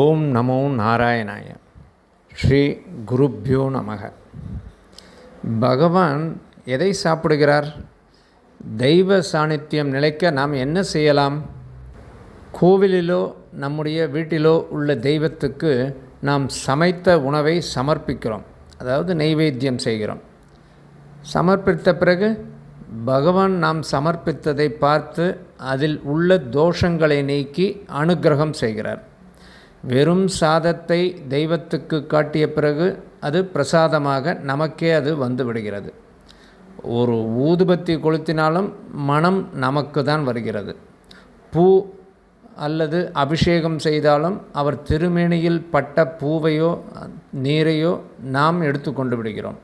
ஓம் நமோ நாராயணாய. ஸ்ரீ குருப்யோ நமக. பகவான் எதை சாப்பிடுகிறார்? தெய்வ சாநித்தியம் நிலைக்க நாம் என்ன செய்யலாம்? கோவிலிலோ நம்முடைய வீட்டிலோ உள்ள தெய்வத்துக்கு நாம் சமைத்த உணவை சமர்ப்பிக்கிறோம். அதாவது நெய்வேத்தியம் செய்கிறோம். சமர்ப்பித்த பிறகு பகவான் நாம் சமர்ப்பித்ததை பார்த்து அதில் உள்ள தோஷங்களை நீக்கி அனுக்கிரகம் செய்கிறார். வெறும் சாதத்தை தெய்வத்துக்கு காட்டிய பிறகு அது பிரசாதமாக நமக்கே அது வந்து விடுகிறது. ஒரு ஊதுபத்தி கொளுத்தினாலும் மனம் நமக்கு தான் வருகிறது. பூ அல்லது அபிஷேகம் செய்தாலும் அவர் திருமேனியில் பட்ட பூவையோ நீரையோ நாம் எடுத்துக்கொண்டு விடுகிறோம்.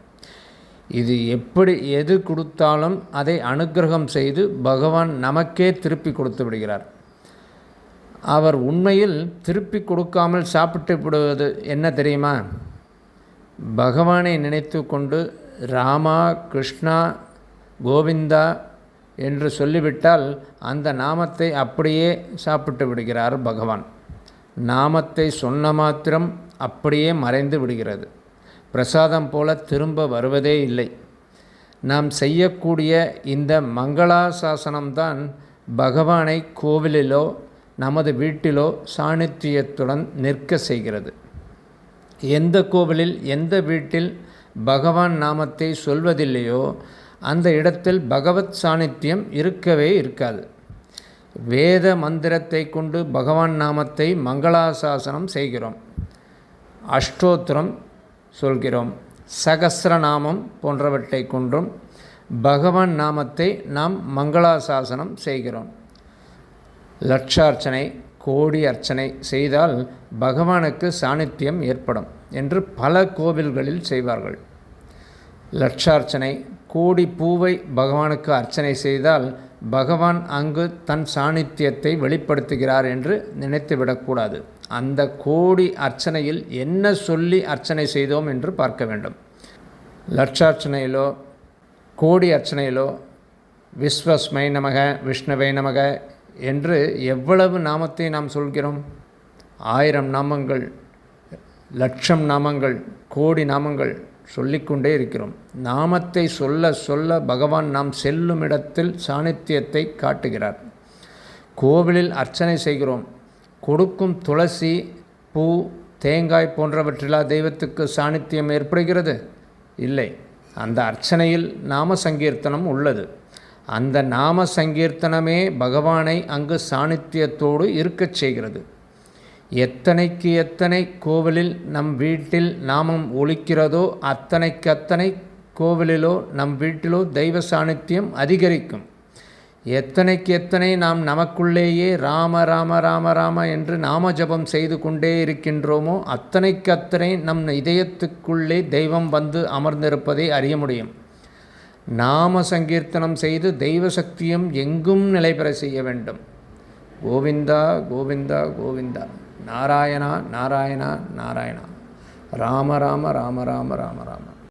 இது எப்படி எது கொடுத்தாலும் அதை அனுக்கிரகம் செய்து பகவான் நமக்கே திருப்பி கொடுத்து விடுகிறார். அவர் உண்மையில் திருப்பி கொடுக்காமல் சாப்பிட்டு விடுவது என்ன தெரியுமா? பகவானை நினைத்து கொண்டு ராமா கிருஷ்ணா கோவிந்தா என்று சொல்லிவிட்டால் அந்த நாமத்தை அப்படியே சாப்பிட்டு விடுகிறார் பகவான். நாமத்தை சொன்ன மாத்திரம் அப்படியே மறைந்து விடுகிறது. பிரசாதம் போல திரும்ப வருவதே இல்லை. நாம் செய்யக்கூடிய இந்த மங்களாசாசனம்தான் பகவானை கோவிலிலோ நமது வீட்டிலோ சாணித்தியத்துடன் நிற்க செய்கிறது. எந்த கோவிலில் எந்த வீட்டில் பகவான் நாமத்தை சொல்வதில்லையோ அந்த இடத்தில் பகவத் சாநித்தியம் இருக்கவே இருக்காது. வேத மந்திரத்தை கொண்டு பகவான் நாமத்தை மங்களாசாசனம் செய்கிறோம். அஷ்டோத்திரம் சொல்கிறோம். சகசிரநாமம் போன்றவற்றை கொண்டும் பகவான் நாமத்தை நாம் மங்களாசாசனம் செய்கிறோம். லட்சார்ச்சனை கோடி அர்ச்சனை செய்தால் பகவானுக்கு சாநித்தியம் ஏற்படும் என்று பல கோவில்களில் செய்வார்கள். லட்சார்ச்சனை கோடி பூவை பகவானுக்கு அர்ச்சனை செய்தால் பகவான் அங்கு தன் சாநித்தியத்தை வெளிப்படுத்துகிறார் என்று நினைத்துவிடக்கூடாது அந்த கோடி அர்ச்சனையில் என்ன சொல்லி அர்ச்சனை செய்தோம் என்று பார்க்க வேண்டும். லட்சார்ச்சனையிலோ கோடி அர்ச்சனையிலோ விஸ்வஸ்மை நமக விஷ்ணவை நமக என்று எவ்வளவு நாமத்தை நாம் சொல்கிறோம்? ஆயிரம் நாமங்கள் லட்சம் நாமங்கள் கோடி நாமங்கள் சொல்லிக்கொண்டே இருக்கிறோம். நாமத்தை சொல்ல சொல்ல பகவான் நாம் செல்லும் இடத்தில் சாணித்தியத்தை காட்டுகிறார். கோவிலில் அர்ச்சனை செய்கிறோம். கொடுக்கும் துளசி பூ தேங்காய் போன்றவற்றிலா தெய்வத்துக்கு சாணித்தியம் ஏற்படுகிறது? இல்லை. அந்த அர்ச்சனையில் நாம சங்கீர்த்தனம் உள்ளது. அந்த நாம சங்கீர்த்தனமே பகவானை அங்கு சாணித்தியத்தோடு இருக்கச் செய்கிறது. எத்தனைக்கு எத்தனை கோவிலில் நம் வீட்டில் நாமம் ஒழிக்கிறதோ அத்தனைக்கு அத்தனை கோவிலிலோ நம் வீட்டிலோ தெய்வ சாணித்தியம் அதிகரிக்கும். எத்தனைக்கு எத்தனை நாம் நமக்குள்ளேயே ராம ராம ராம ராம என்று நாம ஜபம் செய்து கொண்டே இருக்கின்றோமோ அத்தனைக்கு அத்தனை நம் இதயத்துக்குள்ளே தெய்வம் வந்து அமர்ந்திருப்பதை அறிய முடியும். நாம சங்கீர்த்தனம் செய்து தெய்வ சக்தியும் எங்கும் நிலை பெற செய்ய வேண்டும். கோவிந்தா கோவிந்தா கோவிந்தா. நாராயணா நாராயணா நாராயணா. ராம ராம ராம ராம ராம ராம.